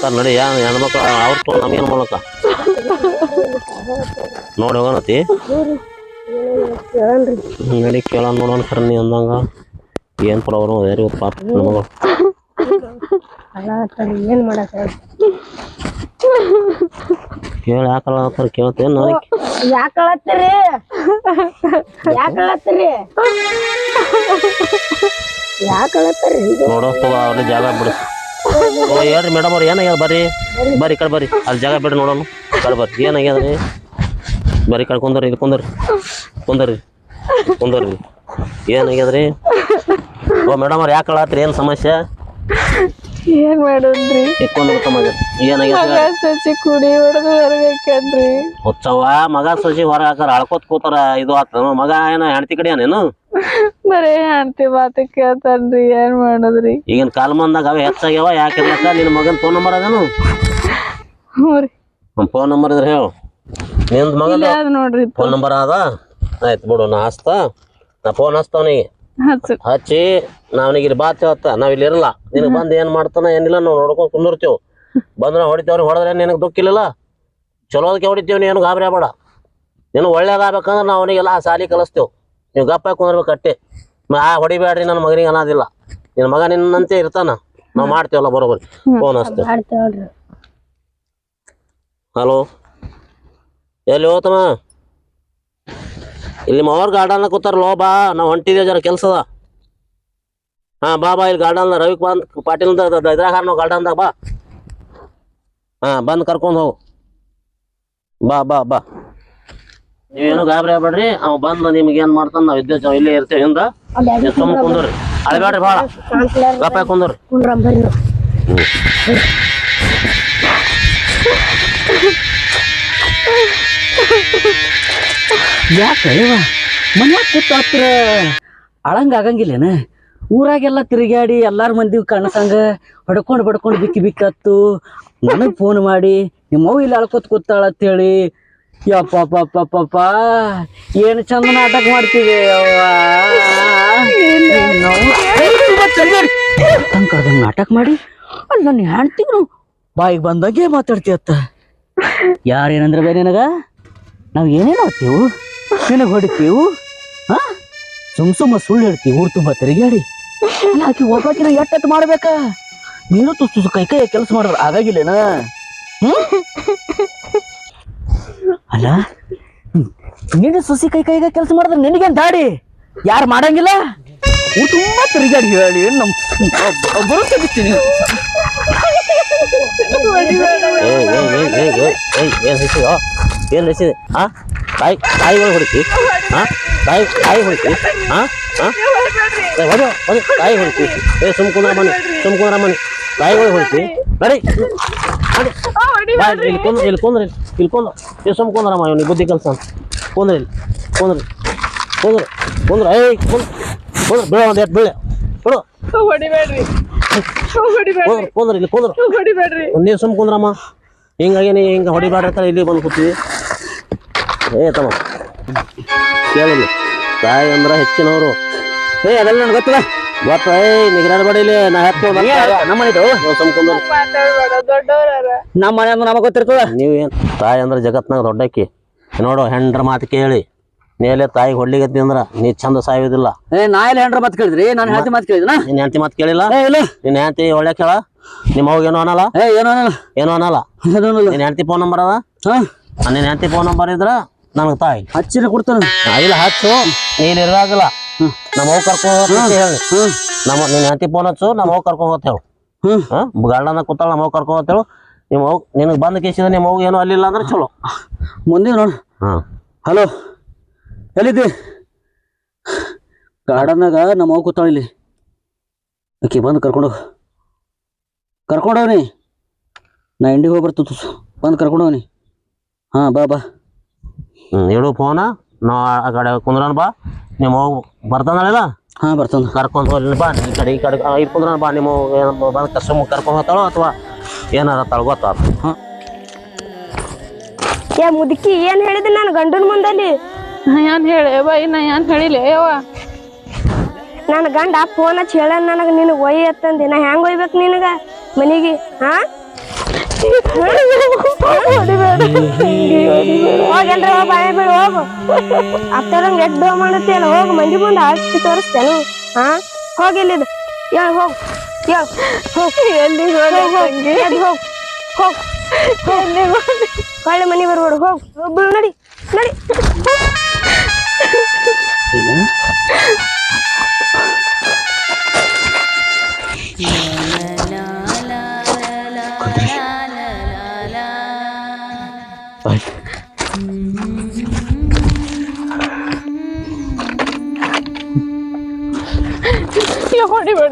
ಹೇಳ್ತಾರ ನಡಿ ಯಾ ಹೆಣ್ಮಕ್ಳು ಅವ್ರ ತೋ ನಮಗೇನು ಮೂಲಕ ನೋಡಿ ಹೋಗೋಣತಿ. ನಡಿ ಕೇಳೋಣ ನೋಡೋಣ ಕರ್ನಿ ಅಂದಂಗ. ಏನು ಪ್ರಾಬ್ಲಮ್ ಅದೇ ರೀ ಪಾಪ ನಮಗ ಅಳತ್ತಾರ ಏನ್ ಮಾಡಕ್ ಕೇಳಿ ಯಾಕಲ್ಲ ಅಂತಾರ ಕೇಳ್ತೇನೆ ನೋಡಿ ಯಾಕಳತ್ತೀರಿ? ಯಾಕಳತ್ತೀರಿ? ಯಾಕಳತ್ತೀರಿ? ನೋಡೋ ಅವ್ರಲ್ಲಿ ಜಾಗ ಬಿಡು. ಓ ಹೇಳ್ರಿ ಮೇಡಮ್ ಅವ್ರು ಏನಾಗ್ಯದ ಬರ್ರಿ? ಬರ್ರಿ ಕಡೆ ಬರ್ರಿ. ಅಲ್ಲಿ ಜಾಗ ಬಿಡ್ರಿ ನೋಡೋಣ. ಕಡೆ ಬರ್ರಿ. ಏನಾಗ್ಯದ ರೀ? ಬರ್ರಿ ಕಡೆ ಕುಂದರ್ರಿ ಇಲ್ಲಿ ಕುಂದರ್ರಿ ಕುಂದರ್ರಿ ಕುಂದರ್ರಿ ಏನಾಗ್ಯದ ರೀ? ಓ ಮೇಡಮ್ ಅವ್ರು ಯಾಕೆ ಕಳತ್ರಿ ಏನು ಸಮಸ್ಯೆ? ಏನ್ ಮಾಡೋದ್ರಿ? ಮಗ ಸಸಿ ಕುಡಿ ಹೊಡೆದು ಹೊರಗೇಕನ್ರಿ ಹುಚ್ಚವ್ವ ಮಗ ಸಸಿ ಹೊರ ಹಾಕಾರ ಅಳ್ಕೋತ್ ಕೂತಾರ ಇದು ಆತ. ಮಗ ಏನ ಹೆಂಡತಿ ಕಡೆ ಏನೇನು ಬರೇ ಅಂತಿ ಮಾತು ಕೇಳ್ತಾನ್ರಿ ಏನ್ ಮಾಡೋದ್ರಿ? ಈಗಿನ ಕಾಲಮಾನ್ದಾಗ ಅವ ಹೆಚ್ಚಾಗ್ಯಾವ ಯಾಕೆ ನಿನ್ನ ಮಗನ ಫೋನ್ ನಂಬರ್ ಅದೇನು? ಹ್ಞೂ ರೀ. ಫೋನ್ ನಂಬರ್ ಇದ್ರೆ ಹೇಳು. ನಿಂದ ಮಗನ ಇಲ್ಲೇ ಅದ್ ನೋಡ್ರಿ ಫೋನ್ ನಂಬರ್ ಅದ ಆಯ್ತು ಬಿಡು ನಾ ಹಚ್ತಾ ನಾ ಫೋನ್ ಹಚ್ತಾವನಿಗೆ ಹಚ್ಚು. ಹಚ್ಚಿ ನಾವನಿಗೆ ಇಲ್ಲಿ ಬಾತ್ ಹೇಳ್ತ ನಾವ್ ಇಲ್ಲಿ ಇರಲ್ಲ. ನಿನಗೆ ಬಂದು ಏನ್ ಮಾಡ್ತಾನ ಏನಿಲ್ಲ ನಾವು ನೋಡ್ಕೊಂಡು ಕುಂದಿರ್ತೀವಿ. ಬಂದ್ರೆ ಹೊಡಿತೇವ್ರಿ ಹೊಡೆದ್ರೆ ನಿನಗೆ ದುಃಖಿಲ್ಲ ಚಲೋದಕ್ಕೆ ಹೊಡಿತೀವಿ ನೀನು ಗಾಬರಿ ಆಗ್ಬೇಡ. ನೀನು ಒಳ್ಳೇದಾಗಬೇಕಂದ್ರೆ ನಾವು ಅವನಿಗೆಲ್ಲ ಸಾಲಿ ಕಲಿಸ್ತೇವೆ. ನೀವು ಗಪ್ಪ ಕುಂದ್ರಬೇಕು ಅಟ್ಟೆ. ಆ ಹೊಡಿಬೇಡ್ರಿ ನನ್ನ ಮಗನಿಗೆ ಅನ್ನೋದಿಲ್ಲ ನಿನ್ನ ಮಗ ನಿನ್ನಂತೆ ಇರ್ತಾನ. ನಾವು ಮಾಡ್ತೇವಲ್ಲ ಬರೋಬರಿ. ಫೋನ್ ಅಷ್ಟೇ ಹಲೋ ಎಲ್ಲಿ ಹೋತಮ್ಮ? ಇಲ್ಲಿ ಮವರ್ ಗಾರ್ಡನ್ ಕೂತಾರಲ್ಲೋ ಬಾ. ನಾವು ಹೊಂಟಿದ್ದೇವೆ ಜರ ಕೆಲ್ಸದ ಹಾ ಬಾ ಬಾ ಇಲ್ಲಿ ಗಾರ್ಡನ್ ರವಿ ಪಾಟೀಲ್ ಇದ್ರಾಗ ನಾವು ಗಾರ್ಡನ್ದಾಗ ಬಾ. ಹಾ ಬಂದು ಕರ್ಕೊಂಡು ಹೋಗು. ಬಾ ಬಾ ಬಾ. ನೀವೇನು ಗಾಬರಿ ಆಗ್ಬೇಡ್ರಿ. ಅವ್ ಬಂದ್ ನಿಮ್ಗೆ ಏನ್ ಮಾಡ್ತಾನ ನಾವ್ ಇದ್ದೇ ಇಲ್ಲೇ ಇರ್ತೇವೆ ಹಿಂದ. ನೀವು ಸುಮ್ಮ ಕುಂದ್ರಿ. ಅಳಬೇಡ್ರಿ ಬಾಳ. ಗಪ್ಪ ಕುಂದ್ರಿ. ಯಾಕೆ ಮನ್ಯಾಗ ಕೂತ ಹತ್ರ ಅಳಂಗ ಆಗಂಗಿಲ್ಲೇನ? ಊರಾಗೆಲ್ಲ ತಿರುಗಾಡಿ ಎಲ್ಲಾರ ಮಂದಿ ಕಣ್ಣಸಂಗ ಹೊಡ್ಕೊಂಡು ಬಡ್ಕೊಂಡು ಬಿಕ್ಕಿ ಬಿಕ್ಕತ್ತು. ನನಗ್ ಫೋನ್ ಮಾಡಿ ನಿಮ್ಮವ್ ಇಲ್ಲಿ ಅಳ್ಕೊತ್ ಕೂತಾಳ ಅಂತೇಳಿ ಯಪ್ಪ ಏನು ಚಂದ ನಾಟಕ ಮಾಡ್ತೀವಿ ಕರ್ದಂಗೆ ನಾಟಕ ಮಾಡಿ? ಅಲ್ಲಿ ನನ್ನ ಹೆಣ್ತಿಗೂ ಬಾಯಿಗೆ ಬಂದಂಗೆ ಮಾತಾಡ್ತೀಯತ್ತ. ಯಾರೇನಂದ್ರೆ ಬೇರೆ ನಿನಗ? ನಾವು ಏನೇನು ಆಗ್ತೀವು ನಿನಗೆ ಹೊಡಿತೀವು? ಹಾ? ಸುಮ್ ಸುಮ್ಮ ಸುಳ್ಳು ಹೇಳ್ತೀವಿ ಊರು ತುಂಬ ತಿರುಗಾಡಿ ಯಾಕೆ ಆಕಿ ಒಬ್ಬಾಕಿನ ಎಟ್ಟ ಮಾಡ್ಬೇಕಾ? ನೀನು ತುಸು ತುಸು ಕೈ ಕೈ ಕೆಲಸ ಮಾಡೋರು ಆಗಾಗಿಲ್ಲೇನಾ? ಹ್ಮ್? ಅಲ್ಲ. ನೀನು ಸುಸಿ ಕೈ ಕೈಗ ಕೆಲಸ ಮಾಡಿದ್ರೆ ನಿನಗೇನ್ ದಾಡಿ? ಯಾರು ಮಾಡಂಗಿಲ್ಲ? ತುಂಬಾ ತುಂಬ ತಿರುಗಾಡಿ ಹೇಳಿ ನಮ್ ಬರುತ್ತೀನಿ ಏಯ್ ಏನ್ ಹೆಸಿದೆ ಹಾ ತಾಯಿ ತಾಯಿಗಳು ಒಳಗೆ ಹೊಡಿತಿ ಹಾ ತಾಯಿ ತಾಯಿ ಹೊಡಿತಿ ಹಾ ಹಾ ಏ, ಹೊಡಿ ಹೊಡಿ ತಾಯಿ ಹೊಡಿತಿ ಏ ಸುಮ್ ಕುಂದ್ರ ಮನೆ ಸುಮ್ ಕುಂದ್ರ ಮನೆ ತಾಯಿಗಳು ಒಳಗೆ ಹೊಡಿತಿ ನಡಿ. ಇಲ್ಲಿ ಕುಂದ್ರ ಇಲ್ಲಿ ಕುಂದ್ರ ಇಲ್ಲಿ ಇಲ್ಲಿ ಕುಂದ್ರ ಏ ಸುಮ್ ಕುಂದ್ರಮ್ಮ ಇವನಿಗೆ ಬುದ್ಧಿ ಕಲ್ಸ ಕುಂದ್ರ ಇಲ್ಲಿ. ಕುಂದ್ರ. ಕುಂದ್ರ. ಕುಂದ್ರ. ಏಯ್ ಕುಂದ್ರ ಕುಂದ್ರ. ಬೀಳ ಒಂದು ಎಟ್ ಬೀಳೆ. ಬಿಡು ಹೊಡಿಬೇಡ್ರಿ. ಕುಂದ್ರ ಕುಂದ್ರ ಇಲ್ಲಿ ಕುಂದ್ರ. ಹೊಡಿಬೇಡ್ರಿ. ನೀವು ಸುಮ್ ಕುಂದ್ರಮ್ಮ. ಹಿಂಗಾಗಿ ನೀ ಹಿಂಗೆ ಹೊಡಿಬೇಡ್ರಿ ಇಲ್ಲಿ ಬಂದು ಕೂತೀವಿ. ಏ ತಮ್ಮ. ಕೇಳಿಲ್ಲ. ತಾಯಿ ಅಂದ್ರೆ ಹೆಚ್ಚಿನವರು. ಏ ಅದೆಲ್ಲ ನನಗೆ ಗೊತ್ತಿಲ್ಲ. ಗೊತ್ತ? ಏಯ್ ನಿಗ್ರಾಡಬೇಡಿ ಇಲ್ಲಿ ನಾ ನಮ್ಮ ಮನೆ ಅಂದ್ರೆ ನಮಗೆ ಗೊತ್ತಿರ್ತದ? ನೀವೇನು ತಾಯಿ ಅಂದ್ರೆ ಜಗತ್ನಾಗ ದೊಡ್ಡಕ್ಕಿ. ನೋಡು ಹೆಂಡ್ರ ಮಾತು ಕೇಳಿ. ನೀಲೆ ತಾಯಿ ಹೊಳ್ಳಿಗತ್ತಿ ಅಂದ್ರ ನೀ ಚಂದ ಸಾಯೋದಿಲ್ಲ. ಏ ನಾ ಇಲ್ಲ ಹೆಂಡ್ರ ಮಾತು ಕೇಳಿದ್ರಿ? ನಾನು ಹೆಂಡತಿ ಮಾತು ಕೇಳಿದ್ರ ನಿನ್ನ ಹೆಂಡತಿ ಮಾತು ಕೇಳಿಲ್ಲ? ಏ ಇಲ್ಲ. ನಿನ್ನ ಹೆಂಡತಿ ಒಳ್ಳೆ ಕೇಳ. ನಿಮ್ಮ ಅವ್ಗ ಏನೋ ಅನ್ನಲ್ಲ? ಏ ಏನೋ ಅನ್ನಲ್ಲ. ಏನೋ ಅನ್ನಲ್ಲ. ನಿನ್ನ ಹೆಂಡತಿ ಫೋನ್ ನಂಬರ್ ಅದ? ನಿನ್ನ ಹೆಂಡತಿ ಫೋನ್ ನಂಬರ್ ಇದ್ರ ನನಗೆ ತಾಯಿ. ಹಚ್ಚಿನ ಕೊಡ್ತಾನ. ನಾ ಇಲ್ಲ ಹಚ್ಚು ನೀನ್ ಇರಾಗಿಲ್ಲ ನಮ್ಮ ಹೋಗಿ ಕರ್ಕೊಂಡು ಹೇಳಿ. ನಮ್ಮ ನಿನ್ನ ಹೆಂಡತಿ ಫೋನ್ ಹಚ್ಚು ನಮ್ಮ ಹೋಗಿ ಕರ್ಕೊಂಡು ಹೋಗ್ತೇವೆ ಹಾ? ಗಾರ್ಡನ್ ಕೂತಾಳ ನಮ್ಮ ಹೋಗಿ ಕರ್ಕೊಂಡು ಹೋಗ್ತೇವೆ ನಿಮ್ಮ ಹೋಗಿ ನಿನಗೆ ಬಂದ ಕೇಸಿದ ನಿಮ್ಮ ಏನು ಏನೂ ಅಲ್ಲಿಲ್ಲ ಅಂದ್ರೆ ಚಲೋ. ಮುಂದೆ ನೋಡು. ಹಾಂ. ಹಲೋ. ಎಲ್ಲಿದ್ದಿ? ಗಾರ್ಡನ್ನಾಗ ನಮ್ಮ ಅವ್ವ ಕೂತಾಳ ಇಲ್ಲಿ. ಆಕೆ ಬಂದು ಕರ್ಕೊಂಡು ಕರ್ಕೊಂಡವನಿ ನಾ ಇಂಡಿಗೆ ಹೋಗಿ ಬರ್ತು ಬಂದು ಬಂದು ಕರ್ಕೊಂಡವನಿ ಹಾಂ ಬಾ ಬಾ. ಹ್ಞೂ ಹೇಳು ಫೋನ. ನಾ ಆ ಕಡೆ ಕುಂದ್ರನ್ ಬಾ ನಿಮ್ಮ ಬರ್ತಾನಲ್ಲ ಹಾ ಬರ್ತಾನ. ಕರ್ಕೊಂಡು ಹೋಗ್ಲಿ ಬಾ ಈ ಕಡೆ ಈ ಕಡೆ ಇದು ಕುಂದ್ರನ್ ಬಾ ನಿಮ್ಮ ಬಂದು ಕಷ್ಟ ಕರ್ಕೊಂಡು ಹೋಗ್ತಾಳೋ ಅಥವಾ ಏನಾರ ತಾಳ ಗೊತ್ತಾತ ಏ ಮುದುಕಿ ಏನ್ ಹೇಳಿದೆ ನಾನು ಗಂಡನ ಮುಂದಲ್ಲಿ? ನಾ ಏನ್ ಹೇಳಿ ಯವ್ವ ನಾ ಏನ್ ಹೇಳಿಲ್ಲ ಯವ್ವ? ನನ್ನ ಗಂಡ ಫೋನ್ ಹಚ್ಚಿ ಹೇಳ ನನಗ ನಿನಗೆ ಒಯ್ ಅತ್ತಂದಿ ನಾ ಹೆಂಗ್ ಒಯ್ಬೇಕು ನಿನಗ? ಮನಿಗೆ ಹಾ? ಹೋಗಲ್ರಿ ಹೋಗ ಬಾಯ ಬೀಳು ಹೋಗು ಅತ್ತರಂಗ್ ಎಡ್ ಡೋ ಮಾಡತ್ತೀಯಲ್ಲ ಹೋಗು ಮಂದಿ ಮುಂದೆ ಹಚ್ಚಿ ತೋರಿಸ್ತೇನು ಹಾ ಹೋಗಿಲ್ಲಿದು ಹೇಳ್ ಹೋಗ್ ಹೇಳ್ ಹೋಗ್ ಎಲ್ಲಿ ಹೋಗ್ ಹೋಗ್ ಎದ್ದು ಹೋಗ್ ಹೋಗ್ ಹೊಳ್ಳಿ ಮನಿ ಬರ್ಬೇಡ ಹೋಗ್ ಹೋಗ್ ಬೀಳು ನಡಿ ನಡಿ ಇಲ್ಲ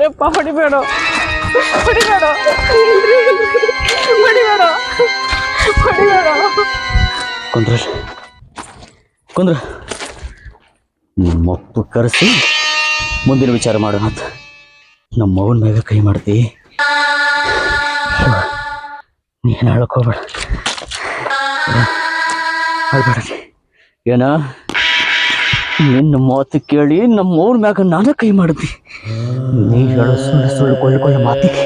ಹೊಡಿಬೇಡಪ್ಪ ಹೊಡಿಬೇಡ. ಹೊಡಿಬೇಡ. ಹೊಡಿಬೇಡ. ಹೊಡಿಬೇಡ. ಕುಂದ್ರ. ಕುಂದ್ರ. ನಿಮ್ಮಪ್ಪ ಕರೆಸಿ ಮುಂದಿನ ವಿಚಾರ ಮಾಡೋಣ ಅಂತ ನಮ್ಮ ಮಗನ ಮ್ಯಾಗ ಕೈ ಮಾಡ್ತಿ. ನೀನು ಹೋಗ್ಬೇಡ. ಅಳ್ಬೇಡ ಏನ? ನಿನ್ನ ಮಾತು ಕೇಳಿ ನಮ್ಮ ಅವ್ರ ಮ್ಯಾಗ ನಾನು ಕೈ ಮಾಡಿದ್ವಿ ನೀ ಹೇಳೋ ಸುಳ್ಳು ಸುಳ್ಳು ಕೊಳ್ಳ ಕೊಳ್ಳ ಮಾತಿಗೆ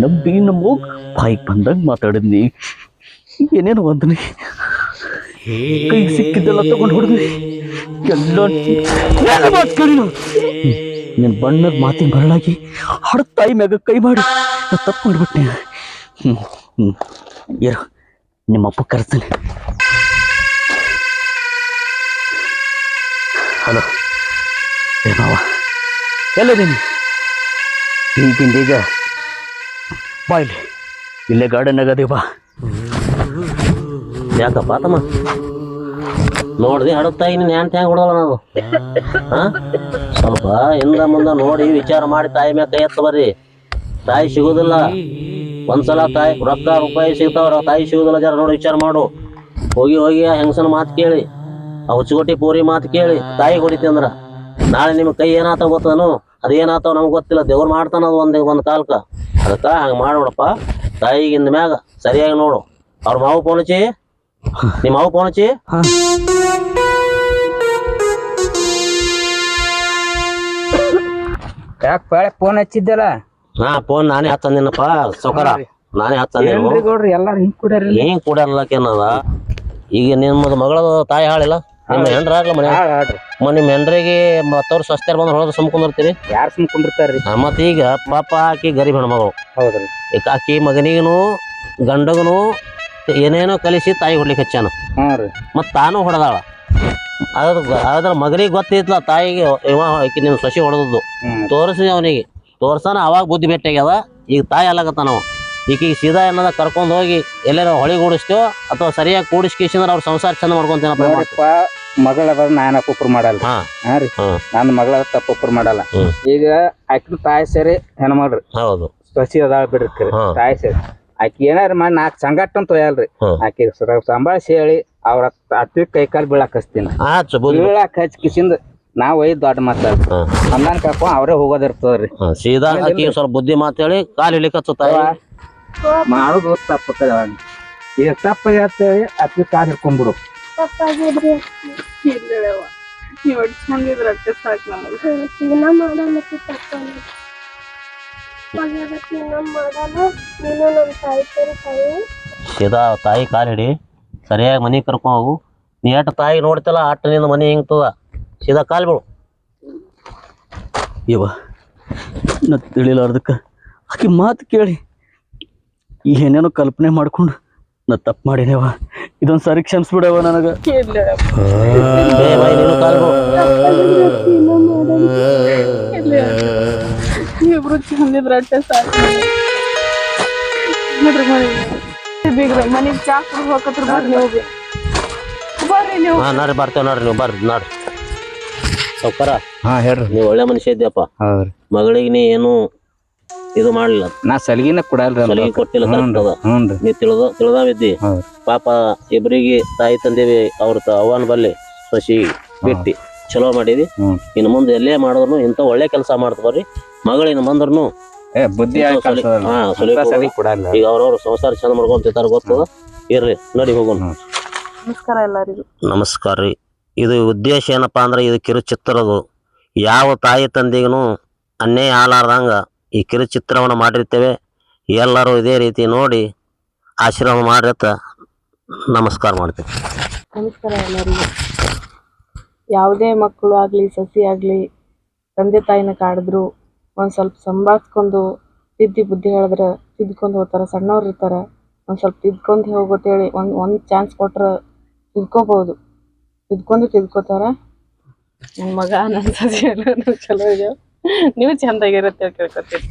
ನಂಬಿ ನಮ್ಮ ಹೋಗ್ ಬಾಯಿಗೆ ಬಂದಂಗೆ ಮಾತಾಡಿದ್ನಿ. ಏನೇನು ಒಂದನಿ ಕೈ ಸಿಕ್ಕಿದ್ದೆಲ್ಲ ತಗೊಂಡು ಹೊಡೆದ್ನಿ ಎಲ್ಲ ಮಾತು ಕೇಳಿನು ನಿನ್ನ ಬಣ್ಣದ ಮಾತಿನ ಬರಳಾಗಿ ಹಡ ತಾಯಿ ಮ್ಯಾಗ ಕೈ ಮಾಡಿ ತಪ್ಪು ಮಾಡ್ಬಿಟ್ಟೆ ಹ್ಞೂ ಇರು ನಿಮ್ಮಪ್ಪ ಕರೆಸ್ತಾನೆ ಹಲೋ. ಏ ಮಾವ. ಎಲ್ಲದೀನಿ? ಈಗಿಂದ ಈಗ? ಬಾ ಇಲ್ಲಿ. ಇಲ್ಲೇ ಗಾರ್ಡನ್ ಆಗದೆ ಬಾ. ಯಾಕಪ್ಪ ತಮ್ಮ ನೋಡ್ದಿ ಹಡತಾಯಿ ಇನ್ನು ನ್ಯಾನ್ ಹೆಂಗ್ ಹೊಡೋಲ್ಲ ನಾವು ಸ್ವಲ್ಪ ಹಿಂದ ಮುಂದೆ ನೋಡಿ ವಿಚಾರ ಮಾಡಿ ತಾಯಿ ಮೇಲೆ ಕೈ ಎತ್ತ ಬರ್ರಿ. ತಾಯಿ ಸಿಗುದಿಲ್ಲ. ಒಂದ್ಸಲ ತಾಯಿ ರೊಕ್ಕ, ರೂಪಾಯಿ ಸಿಗ್ತಾವ್ರ ತಾಯಿ ಸಿಗುದಿಲ್ಲ ಜರ ನೋಡಿ ವಿಚಾರ ಮಾಡು. ಹೋಗಿ ಹೋಗಿ ಹೆಂಗಸನ ಮಾತು ಕೇಳಿ. ಹುಚ್ಚುಗೊಟ್ಟಿ ಪೂರಿ ಮಾತು ಕೇಳಿ ತಾಯಿ ಹೊಡಿತಿ ಅಂದ್ರ. ನಾಳೆ ನಿಮ್ ಕೈ ಏನಾತ ಗೊತ್ತನು ಅದೇನಾತಾವ ನಮ್ಗೆ ಗೊತ್ತಿಲ್ಲ. ದೇವ್ರ ಮಾಡ್ತಾನ ಅದು ಒಂದ್ ಒಂದ್ ಕಾಲ್ಕ. ಅದಕ್ಕ ಹಂಗ ಮಾಡ್ಬಿಡಪ್ಪ. ತಾಯಿಗಿಂದ ಮ್ಯಾಗ ಸರಿಯಾಗಿ ನೋಡು. ಅವ್ರ ಮಾವು ಪೋಣಚಿ ನಿಮ್ಮ ಮಾವು ಯಾಕೆ ಬಾಳೆ ಫೋನ್ ಹಚ್ಚಿದ್ದಲ್ಲ? ಹಾ ಫೋನ್ ನಾನೇ ಹಚ್ಚಂದಿನಪ್ಪ. ಸೌಕರ. ನಾನೇ ಹಚ್ಚಂದಿನ. ಎಲ್ಲಾರು ಹಿಂಗ್ ಕುಡ್ಯಾರಿ ಕೂಡಲ್ಲಕೇನದ ಈಗ ನಿಮ್ಮದು ಮಗಳ ತಾಯಿ ಹಾಳಿಲ್ಲ ನಿಮ್ಮ ಹೆಂಡ್ರ ಆಗ್ಲ ಮನೆ. ಮ ನಿಮ್ಮ ಹೆಂಡ್ರಿಗೆ ಮತ್ತವ್ರು ಸ್ವಸ್ಥರು ಬಂದ್ರೆ ಸುಮ್ಕೊಂಡಿರ್ತೀರಿ ಯಾರು ಸುಮ್ಕೊಂಡಿರ್ತಾರ್ರಿ ಮತ್ತೆ ಈಗ ಪಾಪ ಆಕಿ ಗರಿಬ್ ಹೆಣ್ಮಗಳು. ಹೌದ್ರಿ. ಈಗ ಆಕಿ ಮಗನಿಗನು ಗಂಡಗನು ಏನೇನೋ ಕಲಿಸಿ ತಾಯಿ ಹೊಡ್ಲಿಕ್ಕೆ ಹಚ್ಚಾನ ಹ್ಞೂ ರೀ. ಮತ್ ತಾನು ಹೊಡೆದಾಳ. ಅದ್ರ ಅದ್ರ ಮಗನಿಗೆ ಗೊತ್ತಿತ್ತಲ್ಲ ತಾಯಿಗೆ ಇವ ಆಕಿ ನಿನ್ನ ಸಸಿ ಹೊಡೆದದ್ದು. ಹ್ಮ್. ತೋರಿಸಿ ಅವನಿಗೆ. ತೋರ್ಸಾನ ಅವಾಗ ಬುದ್ಧಿ ಭೇಟಿಯಾಗ್ಯದ ಈಗ ತಾಯಿ ಅಲ್ಲಾಗತ್ತಾನ ಅವ. ಈಕಿಗೆ ಸೀದಾ ಏನದ ಕರ್ಕೊಂಡು ಹೋಗಿ ಎಲ್ಲಾರ ಹೊಳಿಗೂಡಿಸ್ತೇವ ಅಥವಾ ಸರಿಯಾಗಿ ಕೂಡಿಸ್ಕೇಸಿಂದ್ರೆ ಅವ್ರ ಸಂಸಾರ ಚಂದ ಮಾಡ್ಕೊಂತೇನಪ್ಪ ನೋಡ್ರಿಪ್ಪ ಮಗಳ ನಾನ ಉಪ್ರು ಮಾಡಲ್ಲ? ಹಾ. ಹಾ ರೀ. ನನ್ನ ಮಗಳ ತಪ್ಪ ಮಾಡಲ್ಲ. ಹ್ಮ್. ಈಗ ಆಕಿನ ತಾಯಿ ಸೇರಿ ಹೆಣ್ಣು ಮಾಡ್ರಿ ಹೌದು. ಸಸಿ ಅದಾಳ ಬಿಡ್ರಿ ಕರೆ. ಹಾ. ತಾಯಿ ಸೇರಿ. ಆಕಿ ಏನಾರ ಮಾಡಿ ನಾಲ್ಕು ಸಂಗಟ ಅಂತ ಒಯ್ಯಲ್ರಿ. ಆಕಿ ಸಂಭಾಳಿಸಿ ಹೇಳಿ ಅವ್ರ ಅತ್ತಿ ಕೈ ಕಾಲು ಬೀಳಾಕ್ ಹಚ್ತೀನಿ. ಬುದ್ಧಿ. ಬೀಳಾಕ್ ಹಚ್ಚಿ ಕಿಸಿಂದ ನಾವ್ ಒಯ್ದು ದೊಡ್ಡ ಮಾತಾಡ್ರಿ ಹಾ. ಅಂದಾನ ಕರ್ಕೊಂಡ್ ಅವರೇ ಹೋಗೋದಿರ್ತದ್ರಿ ಹಾ, ಸೀದಾ ಆಕಿ ಸ್ವಲ್ಪ ಬುದ್ಧಿ ಮಾತು ಹೇಳಿ ಕಾಲು ತಾಯಿ. ಮಾಡೋದು ತಪ್ಪು ಈಗ ತಪ್ಪ ಹೇಳ್ತೇವೆ ಅತ್ತಿ ಕಾಲು ಹಿಡ್ಕೊಂಡ್ಬಿಡು ತಪ್ಪಾಗಿದ್ರಿ ಇಲ್ಲವ ನೀವು ಒಟ್ಟು ಚಂದಿದ್ರ ಅಷ್ಟೇ ಸಾಕು ನಮಗೆ ದಿನ ಮಾಡಲ್ಲ ತಪ್ಪಾಗಿ ದಿನ ಮಾಡಲ್ಲ ನೀನು ನಮ್ಮ ತಾಯಿ ಸರಿ ತಾಯಿ. ಸೀದಾ ತಾಯಿ ಕಾಲು ಹಿಡಿ ಸರಿಯಾಗಿ ಮನೆ ಕರ್ಕೊಂಡು ಹೋಗು. ನೀ ಎಟ್ಟು ತಾಯಿ ನೋಡ್ತಿಲ್ಲ ಅಟ್ಟು ನಿನ್ನ ಮನೆ ಹಿಂಗ್ತದ ಸೀದಾ ಕಾಲು ಬಿಡು ಇವ ನಾ ತಿಳಿಲಾರ್ದಕ್ಕೆ ಆಕೆ ಮಾತು ಕೇಳಿ. ಏನೇನೋ ಕಲ್ಪನೆ ಮಾಡ್ಕೊಂಡು ನಾ ತಪ್ಪು ಮಾಡೀನಿವ ಇದೊಂದು ಸರಿ ಕ್ಷಮಿಸ್ಬಿಡವ ನನಗೆ. ಚಂದಿದ್ರ ಸಾಕು ನೋಡ್ರಿ ಮನೆ ಬೀಗ್ರ ಮನೆಗೆ ಚಾ ಕುಡ್ದು ಹೋಗತ್ರ ಬರ್ರಿ ನೀವು ಬಿ. ಬರ್ರಿ ನೀವು ಹಾ ನೋಡ್ರಿ ಬರ್ತೇವೆ ನೋಡ್ರಿ ನೀವು ಬರ್ರಿ ನೋಡ್ರಿ. ಸೌಕರ? ಹಾ ಹೇಳ್ರಿ. ನೀವು ಒಳ್ಳೆ ಮನುಷ್ಯ ಇದ್ದೀಯಪ್ಪ. ಹೌದ್ರಿ. ಮಗಳಿಗೆ ನೀ ಏನು ಇದು ಮಾಡ್ಲಿಲ್ಲ. ನಾ ಸಲಿಗಿನ ಕೊಡಲ್ರಿ. ಸಲಿಗೆ ಕೊಟ್ಟಿಲ್ಲ ಕರೆಕ್ಟ್ ಅದ. ಹ್ಞೂನ್ರಿ. ನೀ ತಿಳಿದ ತಿಳಿದಾವಿದ್ದಿ ಹೌದ್ರಿ. ಪಾಪ ಇಬ್ಬರಿಗೆ ತಾಯಿ ತಂದೆ ಅವ್ರ ತ- ಅವ್ವನ ಬಲ್ಲಿ ಸಸಿ ಬಿಟ್ಟಿ ಚಲೋ ಮಾಡಿದಿ. ಇನ್ ಇನ್ನು ಮುಂದೆ ಎಲ್ಲೇ ಮಾಡಿದ್ರು ಇಂಥ ಒಳ್ಳೆ ಕೆಲಸ ಮಾಡ್ತಾವ್ರಿ ಮಗಳಿನ ಬಂದ್ರು ಏ ಬುದ್ಧಿ ಆಗಿ ಹಾ, ಕೊಡಲ್ಲ. ಈಗ ಅವ್ರವ್ರ ಸಂಸಾರ ಚಂದ ಮಾಡ್ಕೊಂತಿರ್ತಾರ ಗೊತ್ತದ? ಇರ್ರಿ ನಡಿ ಹೋಗೋಣ. ನಮಸ್ಕಾರ ಎಲ್ಲರಿಗೂ. ನಮಸ್ಕಾರ ರೀ. ಇದು ಉದ್ದೇಶ ಏನಪ್ಪಾ ಅಂದ್ರೆ ಇದು ಕಿರುಚಿತ್ರದು ಯಾವ ತಾಯಿ ತಂದೆಗೂ ಅನ್ಯಾಯ ಆಲಾರ್ದಂಗ ಈ ಕಿರುಚಿತ್ರವನ್ನು ಮಾಡಿರ್ತೇವೆ. ಎಲ್ಲರೂ ಇದೇ ರೀತಿ ನೋಡಿ ಆಶೀರ್ವಾದ ಮಾಡಿರತ್ತ. ನಮಸ್ಕಾರ ಮಾಡ್ತೇವೆ. ನಮಸ್ಕಾರ ಎಲ್ಲರಿಗೂ. ಯಾವುದೇ ಮಕ್ಕಳು ಆಗಲಿ, ಸಸಿ ಆಗಲಿ, ತಂದೆ ತಾಯಿನ ಕಾಡಿದ್ರು ಒಂದು ಸ್ವಲ್ಪ ಸಂಭಾಳಿಸ್ಕೊಂಡು ತಿದ್ದಿ ಬುದ್ಧಿ ಹೇಳಿದ್ರೆ ತಿದ್ಕೊಂಡು ಹೋಗ್ತಾರೆ, ಸಣ್ಣವ್ರು ಇರ್ತಾರೆ, ಒಂದು ಸ್ವಲ್ಪ ತಿದ್ಕೊಂಡು ಹೋಗೋತೇಳಿ ಒಂದು ಒಂದು ಚಾನ್ಸ್ ಕೊಟ್ರೆ ತಿದ್ಕೋಬೋದು. ತಿದ್ಕೊಂಡು ತಿದ್ಕೋತಾರೆ. ನನ್ನ ಮಗ ನನ್ನ ಸಸಿ ಎಲ್ಲ ಚಲೋ ಇದೆ. ನೀವು ಚೆಂದಾಗಿರುತ್ತೆ ಕೇಳ್ಕೊತೀನಿ.